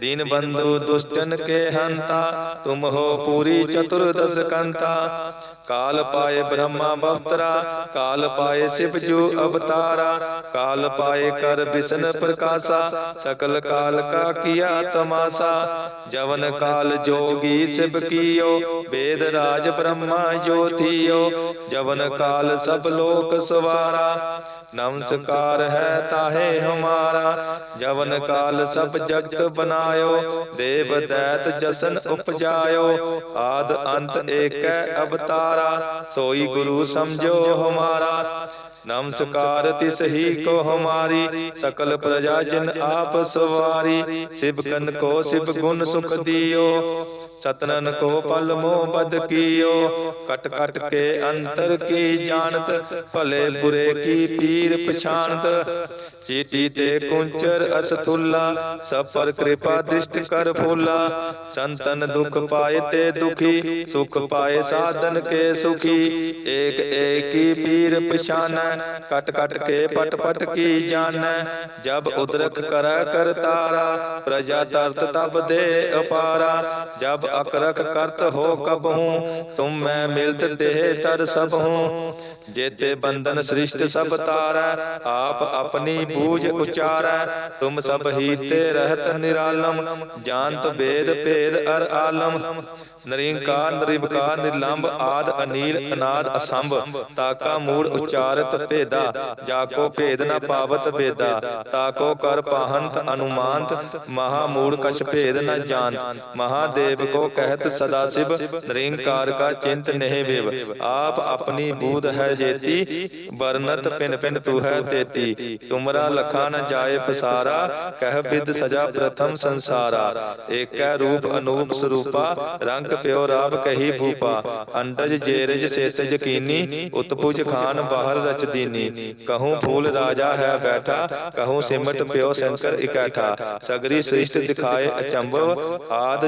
ਦੀਨ ਬੰਧੂ ਦੁਸ਼ਟਨ ਕੇ ਹੰਤਾ, ਤੁਮ ਹੋ ਪੂਰੀ ਚਤੁਰਦਸ ਕੰਤਾ। ਕਾਲ ਪਾਏ ਬ੍ਰਹਮਾ ਬਵਤਰਾ, ਕਾਲ ਪਾਏ ਸਿਵ ਜੂ ਅਵਤਾਰਾ। ਕਾਲ ਪਾਏ ਕਰ ਬਿਸ਼ਨ ਪ੍ਰਕਾਸ਼ਾ, ਸਕਲ ਕਾਲ ਕਾ ਕੀਆ ਤਮਾਸਾ। ਜਵਨ ਕਾਲ ਜੋਗੀ ਸਿਵ ਕੀਓ, ਵੇਦ ਰਾਜ ਬ੍ਰਹਮਾ ਜੋਤੀਓ ਜਵਨ ਕਾਲ ਸਭ ਲੋਕ ਸਵਾਰਾ, ਨਮਸਕਾਰ ਹੈ ਤਾਹੇ ਹਮਾਰਾ। ਜਵਨ ਕਾਲ ਸਭ ਜਗਤ ਬਨਾਇਓ ਦੇਵ ਦੈਤ ਜਸਨ ਉਪਜਾਇਓ, ਆਦ ਅੰਤ ਏਕੈ ਅਵਤਾਰਾ, ਸੋਈ ਗੁਰੂ ਸਮਝੋ ਹਮਾਰਾ। ਨਮਸਕਾਰ ਤਿਸ ਹੀ ਕੋ ਹਮਾਰੀ, ਸਕਲ ਪ੍ਰਜਾ ਜਨ ਆਪ ਸਵਾਰੀ ਸਿਵ ਕਨ ਕੋ ਸਿਵ ਗੁਣ ਸੁਖ ਦਿਓ। ਸਤਨਨ ਕੋ ਪਲ ਮੋ ਬਦ ਕੀਓ, ਕਟ ਕਟ ਕੇ ਅੰਤਰ ਕੀ ਜਾਣਤ, ਭਲੇ ਬੁਰੇ ਕੀ ਪੀਰ ਪਛਾਨਤ ਚੀਟੀ ਤੇ ਕੁੰਚਰ ਅਸਥੁੱਲਾ, ਸਭ ਪਰ ਕਿਰਪਾ ਦ੍ਰਿਸ਼ਟ ਕਰ ਫੂਲਾ। ਸੰਤਨ ਦੁਖ ਪਾਏ ਤੇ ਦੁਖੀ, ਸੁਖ ਪਾਏ ਸਾਧਨ ਕੇ ਸੁਖੀ। ਏਕ ਏਕੀ ਪੀਰ ਪਛਾਨੈ, ਕਟ ਕਟ ਕੇ ਪਟ ਪਟ ਕੀ ਜਾਣੈ। ਜਬ ਉਦਰਕ ਕਰੈ ਕਰਤਾਰਾ ਪ੍ਰਜਾ ਤਰਤ ਤਬ ਦੇ ਅਪਾਰਾ। ਜਬ ਅਕਰਕ ਕਰਤ ਹੋ ਕਬਹੂ ਤੁਮ ਮੈਂ ਮਿਲਤ ਦੇਹ ਤਰ ਸਭ ਹੂੰ। ਜੇਤੇ ਬੰਧਨ ਸ੍ਰਿਸ਼ਟ ਸਭ ਤਾਰੈ, ਆਪ ਆਪਣੀ ਬੂਝ ਉਚਾਰੈ, ਤੁਮ ਸਭ ਹੀ ਤੇ ਰਹਿਤ ਨਿਰਾਲਮ, ਜਾਣਤ ਵੇਦ ਭੇਦ ਅਰ ਆਲਮ। ਨਰਿੰਕਾਰ ਨਿਰਵਕਾਰ ਨਿਰਲੰਭ ਆਦ ਅਨੀਲ, ਅਨਾਦ ਅਸੰਭ, ਤਾਕਾ ਮੂੜ ਉਚਾਰਤ ਭੇਦਾ, ਜਾਕੋ ਭੇਦ ਨ ਪਾਵਤ ਭੇਦਾ ਤਾਕੋ ਕਰ ਪਾਹੰਤ ਅਨੁਮਾਨਤ, ਮਹਾ ਮੂੜ ਕਛ ਭੇਦ ਨ ਜਾਣ ਮਹਾਦੇਵ ਕੋ ਕਹਿਤ ਸਦਾ ਸਿਵ ਨਿਰੰਕਾਰ ਕਾ ਚਿੰਤ ਨਹਿ ਵਿਵ ਆਪ ਆਪਣੀ ਬੂਧ ਹੈ ਜੇਤੀ ਬਰਨਤ ਪਿਨ ਪਿਨ ਤੂ ਹੈ ਤੇਤੀ ਤੁਮਰਾ ਲਖਾ ਨ ਜਾਏ ਪਸਾਰਾ ਕਹਿ ਬਿਦ ਸਜਾ ਪ੍ਰਥਮ ਸੰਸਾਰਾ ਏਕੈ ਰੂਪ ਅਨੂਪ ਸਰੂਪਾ ਰੰਗ ਪਿਓ ਰਾਬ ਕਹੀ ਭੂਪਾ ਅੰਡਜ ਜੇਰਜ ਸੇਤ ਯਕੀਨੀ ਉਤਪੁਜ ਖਾਨ ਬਾਹਰ ਰਚ ਦੀਨੀ ਕਹੂੰ ਫੂਲ ਰਾਜਾ ਹੈ ਬੈਠਾ ਕਹੂੰ ਸਿਮਟ ਪਿਓ ਸ਼ੰਕਰ ਇਕੈਠਾ ਸਗਰੀ ਸ੍ਰਿਸ਼ਟ ਦਿਖਾਏ ਅਚੰਭਵ ਆਦ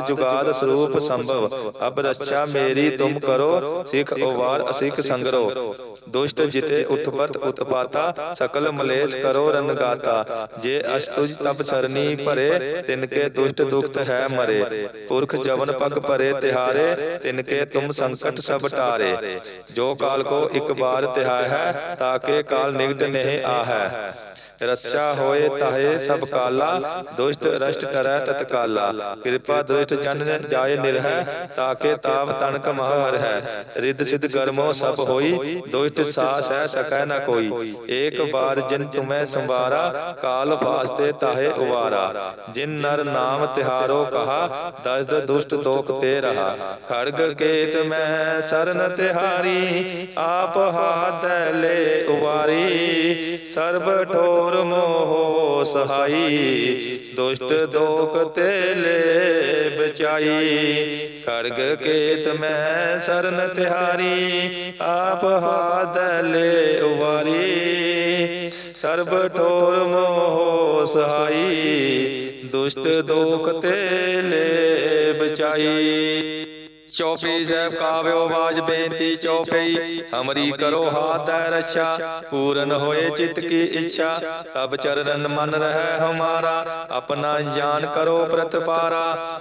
ਜੁਗਾਦ ਸਰੂਪ ਸੰਭਵ ਅਬ ਰੱਛਾ ਮੇਰੀ ਤੁਮ ਕਰੋ ਸਿਖ ਉਵਾਰ ਅਸਿਖ ਸੰਗਰੋ ਦੁਸ਼ਟ ਜਿਤੇ ਉਠਪਤ ਉਤਪਾਤਾ ਸਕਲ ਮਲੇਸ਼ ਕਰੋ ਰਨਗਾਤਾ ਜੇ ਅਸਤੁਜ ਤਬ ਸਰਨੀ ਭਰੇ ਤਿਨ ਕੇ ਦੁਸ਼ਟ ਦੁਖਤ ਹੈ ਮਰੇ ਪੁਰਖ ਜਵਨ ਪਗ ਭਰੇ ਤਿਹਾਰੇ ਤਿਨ ਕੇ ਤੁਮ ਸੰਕਟ ਸਭ ਟਾਰੇ ਜੋ ਕਾਲ ਕੋ ਇੱਕ ਬਾਰ ਤਿਹਾਇ ਹੈ ਤਾਕੇ ਕਾਲ ਨਿਗਟ ਨਹੀਂ ਆਹੈ ਰੱਛਾ ਹੋਏ ਤਾਹੇ ਸਭ ਕਾਲਾ ਦੁਸ਼ਟ ਰਸ਼ਟ ਕਰੈ ਤਤਕਾਲਾ ਕਿਰਪਾ ਦ੍ਰਿਸ਼ਟ ਜਨ ਜਾਏ ਨਿਰਹਿ ਤਾਕੇ ਤਾਪ ਤਨਕ ਮਹ ਹਰ ਹੈ ਰਿੱਧ ਸਿਧ ਗਰਮੋ ਸਭ ਹੋਈ ਦੁਸ਼ਟ ਸਾਸ ਹੈ ਸਕੈ ਨ ਕੋਈ। ਏਕ ਬਾਰ ਜਿਨ ਤੁਮੈ ਸੰਵਾਰਾ ਕਾਲ ਫਾਸਤੇ ਤਾਹੇ ਉਵਾਰਾ। ਜਿਨ ਨਰ ਨਾਮ ਤਿਹਾਰੋ ਕਹਾ ਦਸਦ ਦੁਸ਼ਟ ਦੋਖ ਤੇ ਰਹਾ। ਖੜਗ ਕੇਤ ਮੈਂ ਸਰਨ ਤਿਹਾਰੀ ਆਪ ਹਾਥ ਲੈ ਉਵਾਰੀ। ਸਰਬ ਠੋਰ ਮੋਹ ਸਹਾਈ। ਦੁਸ਼ਟ ਦੋਖ ਤੇ ਲੈ ਬਚਾਈ ਖੜਗ ਕੇਤ ਮੈਂ ਸਰਨ ਤਿਹਾਰੀ, ਆਪ ਹਾਥ ਲੈ ਉਵਾਰੀ। ਸਰਬ ਠੋਰ ਮੋਹ ਸਹਾਈ, ਦੁਸ਼ਟ ਦੋਖ ਤੇ ਲੈ ਬਚਾਈ। ਚੌਪਈ ਸਾਹਿਬ ਕਾਵਿਓ ਬਾਜ ਬੇਨਤੀ ਚੌਪਈ ਹਮਰੀ ਕਰੋ ਹਾਥ ਹੈ ਰੱਛਾ, ਪੂਰਨ ਹੋਏ ਚਿਤ ਕੀ ਇੱਛਾ। ਤਬ ਚਰਨ ਮਨ ਰਹਿ ਹਮਾਰਾ, ਆਪਣਾ ਜਾਨ ਕਰੋ ਪ੍ਰਤਪਾਰਾ।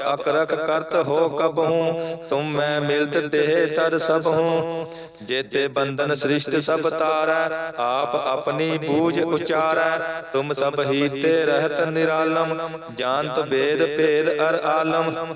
ਅਕਰਕ ਕਰਤ ਹੋ ਕਬਹੂ ਤੁਮ ਮੈਂ ਮਿਲਤ ਦੇਹ ਤਰ ਸਭ ਹੂੰ। ਜੇਤੇ ਬੰਧਨ ਸ੍ਰਿਸ਼ਟ ਸਭ ਤਾਰੈ, ਆਪ ਆਪਣੀ ਬੂਝ ਉਚਾਰੈ। ਤੁਮ ਸਭ ਹੀ ਤੇ ਰਹਿਤ ਨਿਰਾਲਮ, ਜਾਣਤ ਭੇਦ ਭੇਦ ਅਰ ਆਲਮ।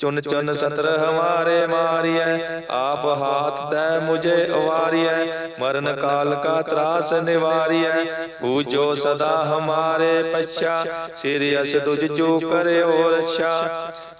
ਚੁਨ ਚੁਨ ਸਤਰ ਹਮਾਰੇ ਮਾਰਿਐ। ਆਪ ਹਾਥ ਦੈ ਮੁਝੇ ਉਵਾਰਿਐ ਮਰਨ ਕਾਲ ਕਾ ਤਰਾਸ ਨਿਵਾਰਿਐ। ਪੂਜੋ ਸਦਾ ਹਮਾਰੇ ਪਛਾ। ਸਿਰ ਅਸ ਦੁਜ ਜੋ ਕਰਿਓ ਰਛਾ।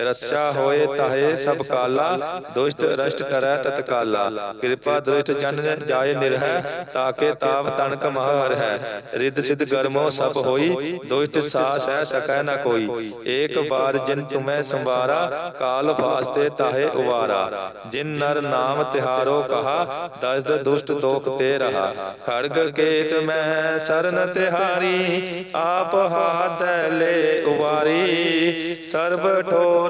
ਰਸਿਆ ਹੋਏ ਤਾਹੇ ਸਭ ਕਾਲਾ ਦੁਸ਼ਟ ਰਸ਼ਟ ਕਰੈ ਤਤਕਾਲਾ ਕਿਰਪਾ ਦ੍ਰਿਸ਼ਟ ਜਨ ਜਾਏ ਨਿਰਹਿ ਤਾਕੇ ਤਾਪ ਤਣਕ ਮਹਾਰ ਹੈ ਰਿੱਧ ਸਿਧ ਕਰਮੋ ਸਭ ਹੋਈ ਦੁਸ਼ਟ ਸਾ ਸਹਿ ਸਕੈ ਨ ਕੋਈ। ਏਕ ਬਾਰ ਜਿਨ ਤੁਮੈ ਸੰਵਾਰਾ ਕਾਲ ਫਾਸਤੇ ਤਾਹੇ ਉਵਾਰਾ। ਜਿਨ ਨਰ ਨਾਮ ਤਿਹਾਰੋ ਕਹਾ ਦਸਦ ਦੁਸ਼ਟ ਤੋਕ ਤੇ ਰਹਾ। ਖੜਗ ਕੇਤ ਮੈਂ ਸਰਨ ਤਿਹਾਰੀ ਆਪ ਹਾਥ ਲੈ ਉਵਾਰੀ ਸਰਬ ਠੋਰ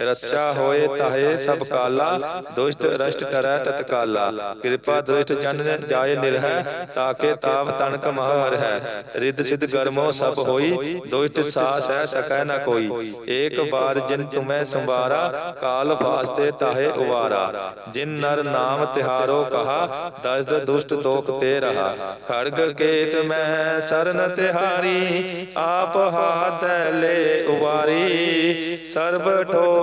ਰਸਾ ਹੋਏ ਤਾਹੇ ਸਭ ਕਾਲਾ, ਦੁਸ਼ਟ ਰਸ਼ਟ ਕਰੈ ਤਤਕਾਲਾ ਕਿਰਪਾ ਦ੍ਰਿਸ਼ਟ ਜਨ ਜਾਏ ਨਿਰਹਿ, ਤਾਕੇ ਤਾਪ ਤਨਕ ਮਹ ਹੈ ਰਿੱਧ ਸਿਧ ਗਰਮੋ ਸਭ ਹੋਈ, ਦੁਸ਼ਟ ਸਾਸ ਹੈ ਸਕੈ ਨ ਕੋਈ। ਏਕ ਬਾਰ ਜਿਨ ਤੁਮੈ ਸੰਵਾਰਾ, ਕਾਲ ਫਾਸਤੇ ਤਾਹੇ ਉਵਾਰਾ। ਜਿਨ ਨਰ ਨਾਮ ਤਿਹਾਰੋ ਕਹਾ, ਦਸਦ ਦੁਸ਼ਟ ਦੋਖ ਤੇ ਰਹਾ। ਖੜਗ ਕੇਤ ਮੈਂ ਸਰਨ ਤਿਹਾਰੀ, ਆਪ ਹਾਥ ਲੈ ਉਵਾਰੀ। ਸਰਬ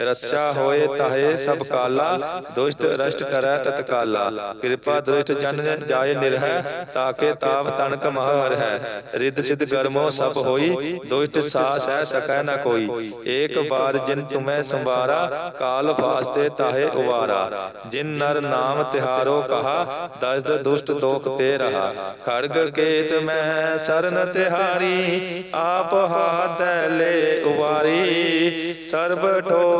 ਰੱਛਾ ਹੋਏ ਤਾਹੇ ਸਭ ਕਾਲਾ, ਦੁਸ਼ਟ ਰਸ਼ਟ ਕਰੈ ਤਤਕਾਲਾ। ਕਿਰਪਾ ਦ੍ਰਿਸ਼ਟ ਜਨ ਜਾਏ ਨਿਰਹਿ, ਤਾਕੇ ਤਾਪ ਤਨਕ ਮਹਰ ਹੈ ਰਿੱਧ ਸਿਧ ਕਰਮੋ ਸਭ ਹੋਈ, ਦੁਸ਼ਟ ਸਾਸ ਹੈ ਸਕੈ ਨ ਕੋਈ। ਏਕ ਬਾਰ ਜਿਨ ਤੁਮੈ ਸੰਵਾਰਾ, ਕਾਲ ਫਾਸਤੇ ਤਾਹੇ ਉਵਾਰਾ। ਜਿਨ ਨਰ ਨਾਮ ਤਿਹਾਰੋ ਕਹਾ, ਦਸਦ ਦੁਸ਼ਟ ਤੋਕ ਤੇ ਰਹਾ। ਖੜਗ ਕੇਤ ਮੈਂ ਸਰਨ ਤਿਹਾਰੀ, ਆਪ ਹਾਥ ਲੈ ਉਵਾਰੀ। ਸਰਬ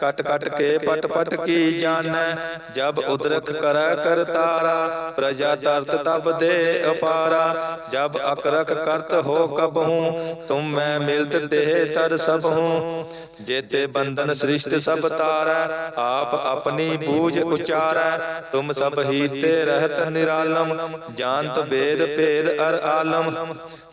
ਕਟ ਕਟ ਕੇ ਪਟ ਪਟ ਕੀ ਜਾਣੈ? ਜਬ ਉਦਰਖ ਕਰੈ ਕਰਤਾਰਾ ਪ੍ਰਜਾ ਤਰਤ ਤਬ ਦੇ ਅਪਾਰਾ। ਜਬ ਅਕਰਖ ਕਰਤ ਹੋ ਕਬਹੂ ਤੁਮ ਮੈਂ ਮਿਲਤ ਦੇਹ ਤਰ ਸਭ ਹੂੰ ਜੇਤੇ ਬੰਧਨ ਸ੍ਰਿਸ਼ਟ ਸਭ ਤਾਰੈ, ਆਪ ਆਪਣੀ ਬੂਝ ਉਚਾਰੈ। ਤੁਮ ਸਭ ਹੀ ਤੇ ਰਹਿਤ ਨਿਰਾਲਮ, ਜਾਣਤ ਵੇਦ ਭੇਦ ਅਰ ਆਲਮ।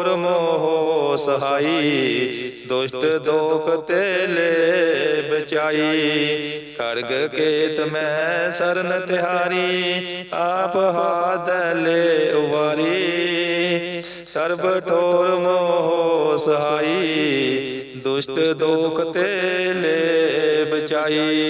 ਠੋਰ ਮੋਹ ਸਹਾਈ, ਦੁਸ਼ਟ ਦੋਖ ਤੇ ਲੈ ਬਚਾਈ ਖੜਗ ਕੇਤ ਮੈਂ ਸਰਨ ਤਿਹਾਰੀ, ਆਪ ਹਾਥ ਲੈ ਉਵਾਰੀ। ਸਰਬ ਠੋਰ ਮੋਹ ਸਹਾਈ, ਦੁਸ਼ਟ ਦੋਖ ਤੇ ਲੈ ਬਚਾਈ